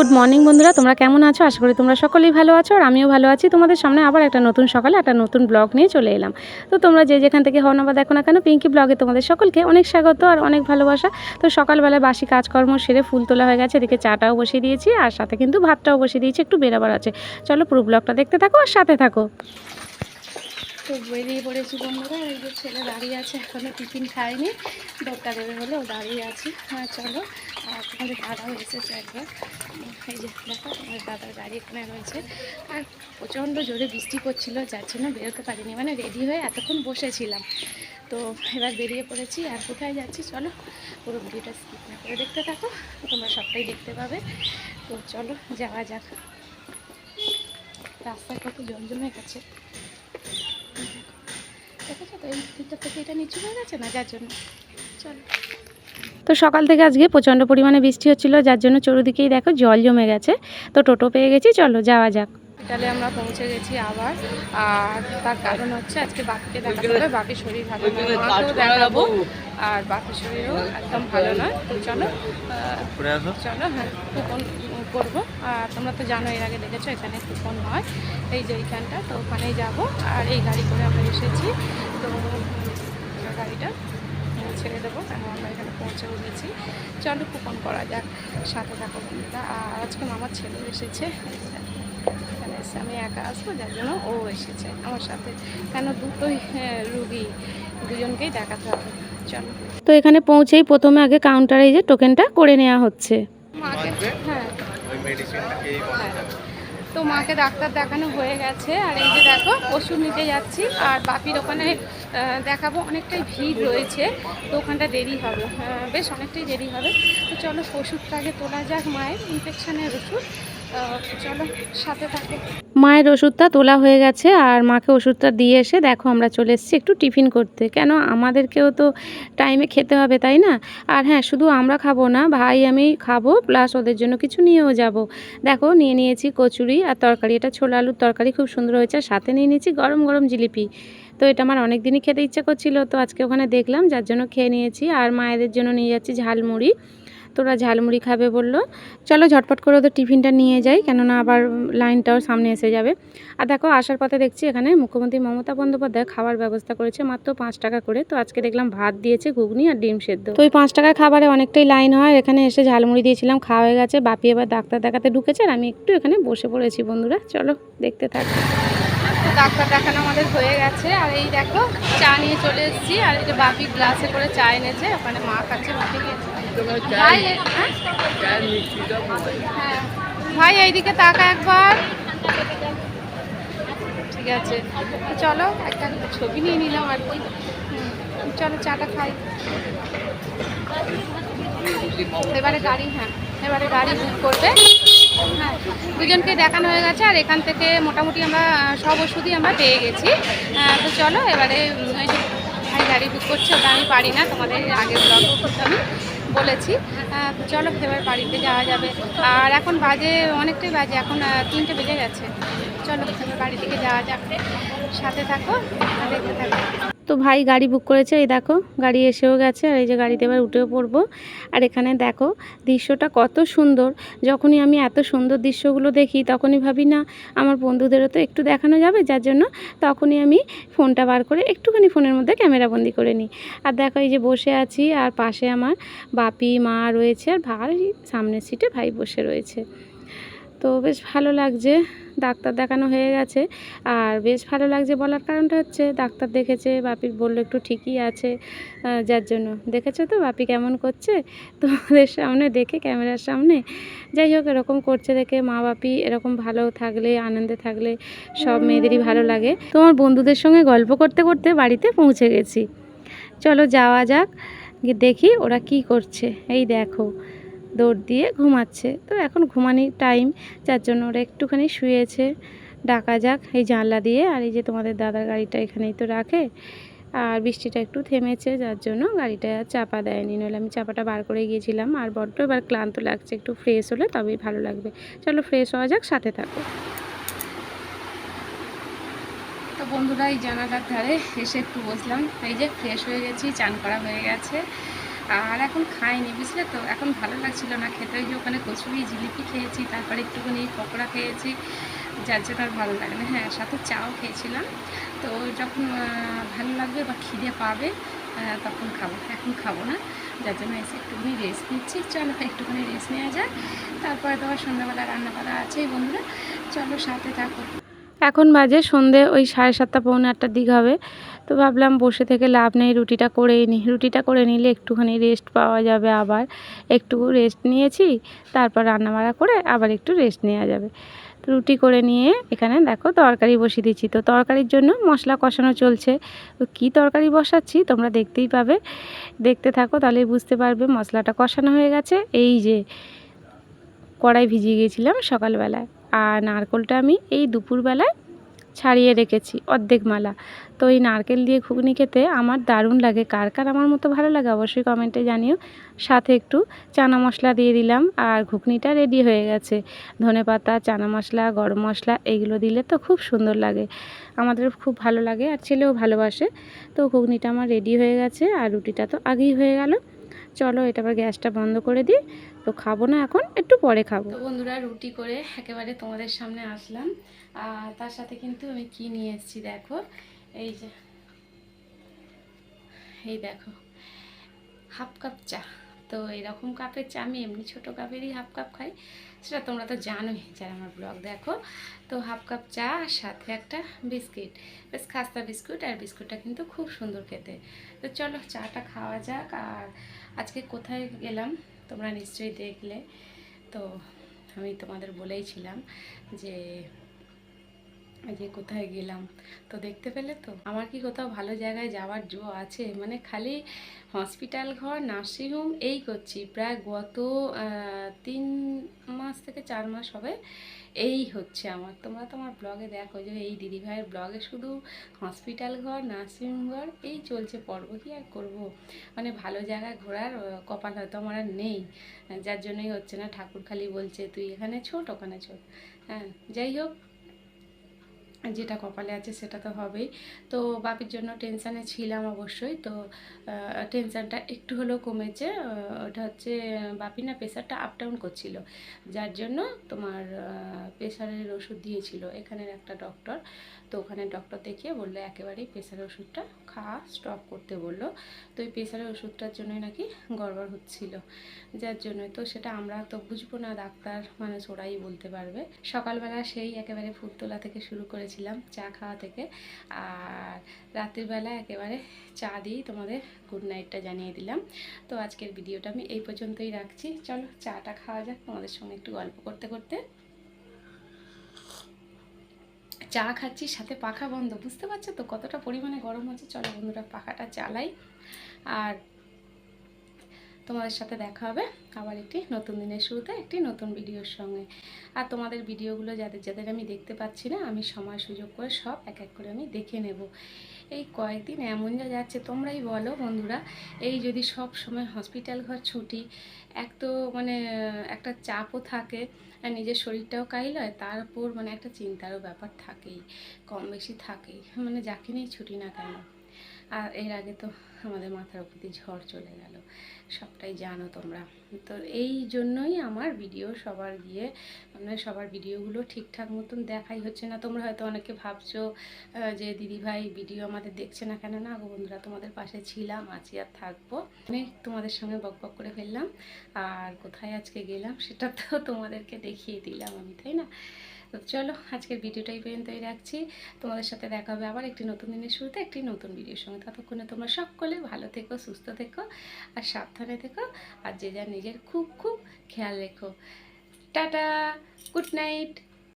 Good morning বন্ধুরা, তোমরা কেমন আছো? আশা করি তোমরা সকলেই ভালো আছো আর আমিও ভালো আছি। তোমাদের সামনে আবার একটা নতুন সকালে একটা নতুন ব্লগ নিয়ে চলে এলাম। তো তোমরা যে যেখান থেকে হও না বা দেখো না কেন পিঙ্কি ব্লগে তোমাদের সকলকে অনেক স্বাগত আর অনেক ভালোবাসা। তো সকালবেলায় বাসি কাজকর্ম সেরে ফুল তোলা হয়ে গেছে, এদিকে চাটাও বসিয়ে দিয়েছি আর সাথে কিন্তু ভাতটাও বসিয়ে দিয়েছি, একটু বেরাবার আছে। চলো পুরো ব্লগটা দেখতে থাকো আর সাথে থাকো। তো বেরিয়ে পড়েছি বন্ধুরা, এই যে ছেলে দাঁড়িয়ে আছে, এখনও টিফিন খায়নি। দেবে বলে ও দাঁড়িয়ে আছে। হ্যাঁ চলো। আর তোমাদের দাদাও এসেছে একবার। এই যে দেখো, তোমাদের দাদার গাড়ি এখানে রয়েছে। আর প্রচণ্ড জোরে বৃষ্টি পড়ছিল, যার জন্য বেরোতে পারিনি। মানে রেডি হয়ে এতক্ষণ বসেছিলাম। তো এবার বেরিয়ে পড়েছি। আর কোথায় যাচ্ছি? চলো, পুরো ভিডিওটা স্কিপ না করে দেখতে থাকো। তোমরা সবটাই দেখতে পাবে। তো চলো, যাওয়া যাক। রাস্তায় কত জল জমে গেছে। দেখেছ তো, এই দিকটা থেকে এটা নিচু হয়ে গেছে না যার জন্য? চলো। তো সকাল থেকে আজকে প্রচণ্ড পরিমাণে বৃষ্টি হচ্ছিল যার জন্য চতুর্দিকেই দেখো জল জমে গেছে। তো টোটো পেয়ে গেছি চলো যাওয়া যাক। হসপিটালে আমরা পৌঁছে গেছি আবার আর তার কারণ হচ্ছে আজকে বাকিকে দেখাতে হবে বাকি শরীর ভালো নয়। দেখাবো আর বাকি শরীরও একদম ভালো নয়। তো চলো চলো হ্যাঁ কুপন করব। আর তোমরা তো জানো এর আগে দেখেছ এখানে কুপন হয়। এই যে এইখানটা তো ওখানেই যাব। আর এই গাড়ি করে আমরা এসেছি। তো গাড়িটা ছেড়ে দেবো। কেন আমরা এখানে পৌঁছেও গেছি। চলো কুপন করা যাক। সাথে থাকো বন্ধুরা আর আজকে মামার ছেলে এসেছে। এখানে এসে আমি একা আসব যার জন্য ও এসেছে আমার সাথে। কেন দুটোই হ্যাঁ, রুগী। দুজনকেই দেখাতে হবে। চলো। তো এখানে পৌঁছেই প্রথমে আগে কাউন্টারে যে টোকেনটা করে নেওয়া হচ্ছে। মাকে হ্যাঁ ওই মেডিসিনটা খেয়েই হ্যাঁ। তো মাকে ডাক্তার দেখানো হয়ে গেছে। আর এই যে দেখো, ওষুধ নিতে যাচ্ছি। আর বাপির ওখানে দেখাবো, অনেকটাই ভিড় রয়েছে। তো ওখানটা দেরি হবে। বেশ অনেকটাই দেরি হবে। তো চলো, ওষুধটা আগে তোলা যাক মায়ের ইনফেকশানের ওষুধ। মায়ের ওষুধটা তোলা হয়ে গেছে আর মাকে ওষুধটা দিয়ে এসে দেখো আমরা চলে এসেছি একটু টিফিন করতে। কেন আমাদেরকেও তো টাইমে খেতে হবে, তাই না? আর হ্যাঁ শুধু আমরা খাব না, ভাই আমি খাব প্লাস ওদের জন্য কিছু নিয়েও যাব। দেখো, নিয়ে নিয়েছি কচুরি আর তরকারি। এটা ছোলা আলুর তরকারি খুব সুন্দর হয়েছে। আর সাথে নিয়ে নিয়েছি গরম গরম জিলিপি। তো এটা আমার অনেক দিনই খেতে ইচ্ছে করছিল, তো আজকে ওখানে দেখলাম, যার জন্য খেয়ে নিয়েছি। আর মায়েদের জন্য নিয়ে যাচ্ছি ঝালমুড়ি। তোরা ঝালমুড়ি খাবে বলল। চলো ঝটপট করে ওদের টিফিনটা নিয়ে যাই কেননা আবার লাইনটাও সামনে এসে যাবে। আর দেখো আসার পথে দেখছি এখানে মুখ্যমন্ত্রী মমতা বন্দ্যোপাধ্যায় খাবার ব্যবস্থা করেছে মাত্র পাঁচ টাকা করে। তো আজকে দেখলাম ভাত দিয়েছে ঘুগনি আর ডিম সেদ্ধ। তো ওই পাঁচ টাকার খাবারে অনেকটাই লাইন হয়। এখানে এসে ঝালমুড়ি দিয়েছিলাম খাওয়া হয়ে গেছে। বাপি এবার ডাক্তার দেখাতে ঢুকেছে আর আমি একটু এখানে বসে পড়েছি বন্ধুরা। চলো দেখতে থাকি। ডাক্তার দেখানো আমাদের হয়ে গেছে। আর এই দেখো চা নিয়ে চলে এসেছি। আর এই যে বাপি গ্লাসে করে চা এনেছে ওখানে মা খাচ্ছে বাপি খেয়েছে। ভাই হ্যাঁ? হ্যাঁ। ভাই এইদিকে তাকা একবার। ঠিক আছে। চলো একটা ছবি নিয়ে নিলাম আর কি। চলো চাটা খাই। এবারে গাড়ি হ্যাঁ এবারে গাড়ি বুক করবে। হ্যাঁ দুজনকে দেখানো হয়ে গেছে আর এখান থেকে মোটামুটি আমরা সব ওষুধই আমরা পেয়ে গেছি। আহ, তো চলো এবারে ভাই গাড়ি বুক করছে ওটা আমি পারি না। তোমাদের আগের ব্লগও করতে আমি বলেছি। তো চলো, এবার বাড়িতে যাওয়া যাবে। আর এখন বাজে, অনেকটাই বাজে, এখন তিনটে বেজে গেছে। চলো, এবার বাড়ি থেকে যাওয়া যাবে সাথে থাকো, দেখতে থাকো। তো ভাই গাড়ি বুক করেছে, এই দেখো, গাড়ি এসেও গেছে, আর এই যে গাড়িতে এবার উঠেও পড়ব। আর এখানে দেখো, দৃশ্যটা কত সুন্দর। যখনই আমি এত সুন্দর দৃশ্যগুলো দেখি, তখনই ভাবি, না, আমার বন্ধুদেরও তো একটু দেখানো যাবে, যার জন্য তখনই আমি ফোনটা বার করে একটুখানি ফোনের মধ্যে ক্যামেরা বন্দি করে নিই। আর দেখো, এই যে বসে আছি, আর পাশে আমার বাপি, মা রয়েছে, আর ভাই সামনের সিটে ভাই বসে রয়েছে। তো বেশ ভালো লাগছে, ডাক্তার দেখানো হয়ে গেছে। আর বেশ ভালো লাগছে বলার কারণটা হচ্ছে, ডাক্তার দেখেছে, বাপির বলল একটু ঠিকই আছে যার জন্য। দেখেছ তো বাপি কেমন করছে? তোমাদের সামনে দেখে, ক্যামেরার সামনে। যাই হোক, এরকম করছে দেখে মা বাপি, এরকম ভালো থাকলে, আনন্দে থাকলে সব মেয়েদেরই ভালো লাগে। তোমার বন্ধুদের সঙ্গে গল্প করতে করতে বাড়িতে পৌঁছে গেছি। চলো যাওয়া যাক দেখি ওরা কি করছে। এই দেখো দৌড় দিয়ে ঘুমাচ্ছে। তো এখন ঘুমানির টাইম যার জন্য ওরা একটুখানি শুয়েছে। ডাকা যাক, এই জানলা দিয়ে আর এই যে তোমাদের দাদার গাড়িটা এখানেই তো রাখে। আর বৃষ্টিটা একটু থেমেছে, যার জন্য গাড়িটা চাপা দেয়নি। নইলে আমি চাপাটা বার করে গিয়েছিলাম আর বড্ড এবার ক্লান্ত লাগছে, একটু ফ্রেশ হলে তবেই ভালো লাগবে। চলো ফ্রেশ হওয়া যাক, সাথে থাকো। তো বন্ধুরা, এই জানালার ধারে এসে একটু বসলাম। এই যে ফ্রেশ হয়ে গেছি, চান করা হয়ে গেছে। আর এখন খাইনি, বুঝলে তো? এখন ভালো লাগছিল না খেতে। যে ওখানে কচুরি, জিলিপি খেয়েছি, তারপরে একটুখানি পকোড়া খেয়েছি। যার জন্য আর ভালো লাগে না। হ্যাঁ সাথে চাও খেয়েছিলাম। তো যখন ভালো লাগবে বা খিদে পাবে তখন খাব। এখন খাব না। যার জন্য এসে একটুখানি রেস্ট নিচ্ছি। চলো, একটুখানি রেস্ট নেওয়া যায় তারপরে তো আবার সন্ধ্যাবেলা রান্না করা আছেই বন্ধুরা। চলো, সাথে থাকো। এখন বাজে সন্ধে, ওই সাড়ে সাতটা, পৌনে আটটার দিক হবে। তো ভাবলাম বসে থেকে লাভ নেই, রুটিটা করেই নিই রুটিটা করে নিলে একটুখানি রেস্ট পাওয়া যাবে আবার। একটু রেস্ট নিয়েছি, তারপর রান্নাবাড়া করে আবার একটু রেস্ট নেওয়া যাবে। রুটি করে নিয়ে এখানে দেখো তরকারি বসিয়ে দিচ্ছি। তো তরকারির জন্য মশলা কষানো চলছে। তো কী তরকারি বসাচ্ছি তোমরা দেখতেই পাবে। দেখতে থাকো তাহলেই বুঝতে পারবে মশলাটা কষানো হয়ে গেছে। এই যে কড়াই ভিজিয়ে গিয়েছিলাম সকালবেলায়। আর নারকোলটা আমি এই দুপুরবেলায় ছাড়িয়ে রেখেছি, অর্ধেক মালা। তো এই নারকেল দিয়ে ঘুগনি খেতে আমার দারুণ লাগে। কার কার আমার মতো ভালো লাগে অবশ্যই কমেন্টে জানিও। সাথে একটু চানা মশলা দিয়ে দিলাম আর ঘুগনিটা রেডি হয়ে গেছে। ধনে পাতা, চানা মশলা, গরম মশলা এইগুলো দিলে তো খুব সুন্দর লাগে। আমাদের খুব ভালো লাগে আর ছেলেও ভালোবাসে। তো ঘুগনিটা আমার রেডি হয়ে গেছে আর রুটিটা তো আগেই হয়ে গেল। চলো এটা আবার গ্যাসটা বন্ধ করে দিই। তো খাব না এখন, একটু পরে খাব। বন্ধুরা রুটি করে একেবারে তোমাদের সামনে আসলাম। আর তার সাথে কিন্তু আমি কি নিয়ে এসেছি দেখো? এই যে, এই দেখো, হাফ কাপ চা। তো এরকম কাপের চা আমি এমনি ছোটো কাপেরই হাফ কাপ খাই। সেটা তোমরা তো জানোই যারা আমার ব্লগ দেখো। তো হাফ কাপ চা আর সাথে একটা বিস্কিট। বেশ খাস্তা বিস্কুট আর বিস্কুটটা কিন্তু খুব সুন্দর খেতে। তো চলো চাটা খাওয়া যাক আর আজকে কোথায় গেলাম তোমরা নিশ্চয়ই দেখলে। তো আমি তোমাদের বলেইছিলাম যে যে কোথায় গেলাম? তো দেখতে পেলে তো? আমার কি কোথাও ভালো জায়গায় যাওয়ার জো আছে? মানে খালি হসপিটাল ঘর নার্সিংহোম এই করছি। প্রায় গত তিন মাস থেকে চার মাস হবে, এই হচ্ছে আমার। তোমরা তো আমার ব্লগে দেখো যে এই দিদিভাইয়ের ব্লগে শুধু হসপিটাল ঘর নার্সিংহোম ঘর, এই চলছে পর্ব। কি আর করব? মানে ভালো জায়গায় ঘোরার কপাল হয়তো আমার আর নেই। যার জন্যই হচ্ছে না, ঠাকুর খালি বলছে, তুই এখানে ছোট, ওখানে ছোট। হ্যাঁ যাই হোক। যেটা কপালে আছে সেটা তো হবেই। তো বাপির জন্য টেনশানে ছিলাম অবশ্যই। তো টেনশানটা একটু হলেও কমেছে। ওটা হচ্ছে, বাপি না প্রেশারটা আপ ডাউন করছিল। যার জন্য তোমার প্রেশারের ওষুধ দিয়েছিল এখানের একটা ডক্টর তো ওখানে ডক্টর দেখিয়ে বলল একেবারেই প্রেশারের ওষুধটা খাওয়া স্টপ করতে বলল। তো এই প্রেশারের ওষুধটার জন্যই নাকি গড়বড় হচ্ছিল। যার জন্য তো সেটা আমরা তো বুঝব না, ডাক্তার, মানুষ ওরাই বলতে পারবে। সকালবেলা সেই একেবারে ফুল তোলা থেকে শুরু করেছিলাম চা খাওয়া থেকে। আর রাতের বেলা একেবারে চা দিয়েই তোমাদের গুড নাইটটা জানিয়ে দিলাম। তো আজকের ভিডিওটা আমি এই পর্যন্তই রাখছি। চলো চাটা খাওয়া যাক, তোমাদের সঙ্গে একটু গল্প করতে করতে। চা খাচ্ছি, সাথে পাখা বন্ধ। বুঝতে পারছ তো? কতটা পরিমাণে গরম হচ্ছে? চলো বন্ধুরা, পাখাটা চালাই। আর তোমাদের সাথে দেখা হবে আবার একটি নতুন দিনের শুরুতে, একটি নতুন ভিডিওর সঙ্গে। আর তোমাদের ভিডিওগুলো যাদের যাদের আমি দেখতে পাচ্ছি না, আমি সময়, সুযোগ করে সব এক এক করে আমি দেখে নেব। এই কয়েকদিন এমন যা যাচ্ছে, তোমরাই বলো বন্ধুরা। এই যদি সব সময় হসপিটাল ঘর ছুটি, এক তো মানে একটা চাপও থাকে, আর নিজের শরীরটাও কাহিল হয় তার উপর মানে একটা চিন্তারও ব্যাপার থাকেই, কম বেশি থাকেই। মানে যাকে নিয়েই ছুটি না কেন। আর এর আগে তো আমাদের মাথার উপর দিয়ে ঝড় চলে গেল। সবটাই জানো তোমরা। তো এই জন্যই আমার ভিডিও সবার গিয়ে মানে সবার ভিডিওগুলো ঠিকঠাক মতন দেখাই হচ্ছে না। তোমরা হয়তো অনেকে ভাবছ যে দিদিভাই ভিডিও আমাদের দেখছে না কেন? না বন্ধুরা, তোমাদের পাশে ছিলাম, আছি আর থাকব। অনেক তোমাদের সঙ্গে বক বক করে ফেললাম। আর কোথায় আজকে গেলাম, সেটা তো তোমাদেরকে দেখিয়ে দিলাম আমি, তাই না? তো চলো, আজকের ভিডিওটা এই পর্যন্তই রাখছি। তোমাদের সাথে দেখা হবে আবার একটি নতুন দিনের শুরুতে, একটি নতুন ভিডিওর সঙ্গে। ততক্ষণে তোমরা সকলে ভালো থেকো, সুস্থ থেকো আর সাবধানে থেকো আর যে যার নিজের খুব খুব খেয়াল রেখো। Tata, good night.